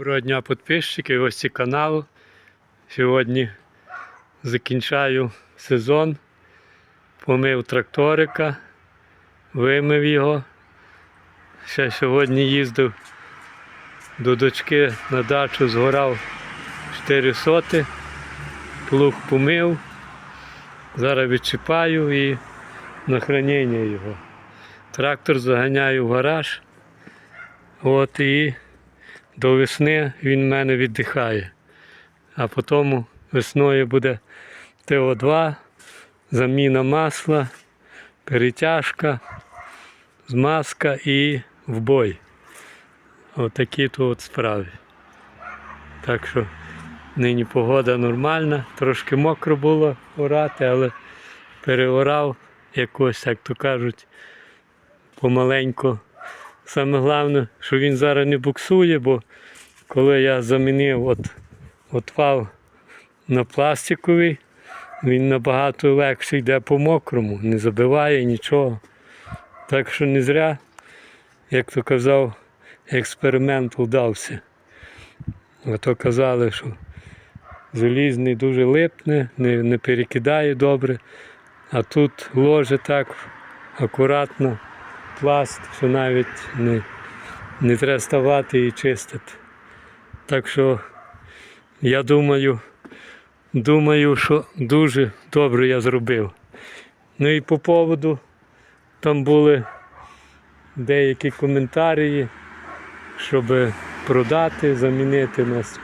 Доброго дня підписчики, гості каналу. Сьогодні закінчаю сезон. Помив тракторика, вимив його. Ще сьогодні їздив до дочки на дачу, згорав 4 соти, плуг помив. Зараз відчіпаю і на хранення його. Трактор заганяю в гараж. От і до весни він мене віддихає. А потім весною буде ТО2, заміна масла, перетяжка, змазка і в бой. Отакі то от справи. Так що нині погода нормальна, трошки мокро було орати, але переорав якось, як то кажуть, помаленьку. Саме головне, що він зараз не буксує, бо коли я замінив от, от вал на пластиковий, він набагато легше йде по мокрому, не забиває нічого. Так що не зря, як то казав, експеримент вдався. А то казали, що залізний дуже липне, не, не перекидає добре, а тут ложе так акуратно пласт, що навіть не, не треба ставати і чистити. Так що я думаю, думаю, що дуже добре я зробив. Ну і по поводу там були деякі коментарі, щоб продати, замінити нас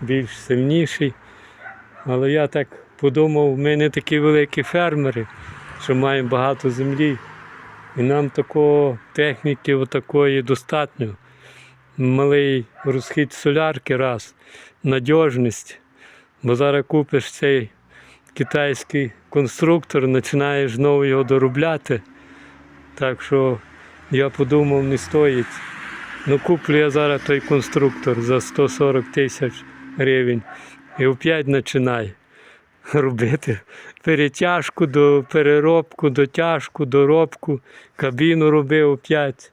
більш сильніший. Але я так подумав, ми не такі великі фермери, що маємо багато землі. І нам такого техніки отакої достатньо. Малий розхід солярки раз, надіжність. Бо зараз купиш цей китайський конструктор, починаєш знову його доробляти. Так що я подумав, не стоїть. Ну куплю я зараз той конструктор за 140 тисяч гривень і опять починай робити перетяжку до переробку, дотяжку, доробку, кабіну робив опять.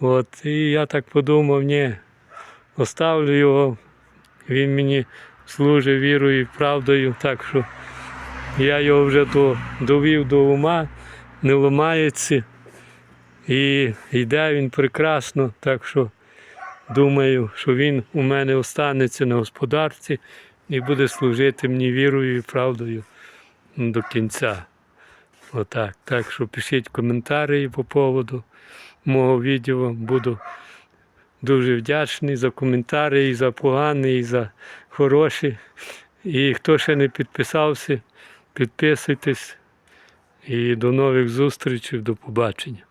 От, і я так подумав, ні, оставлю його, він мені служить вірою і правдою, так що я його вже до, довів до ума, не ламається. І йде він прекрасно, так що думаю, що він у мене останеться на господарці і буде служити мені вірою і правдою до кінця. Отак. Так що пишіть коментарі по поводу мого відео. Буду дуже вдячний за коментарі, і за погані, і за хороші. І хто ще не підписався, підписуйтесь. І до нових зустрічей, до побачення.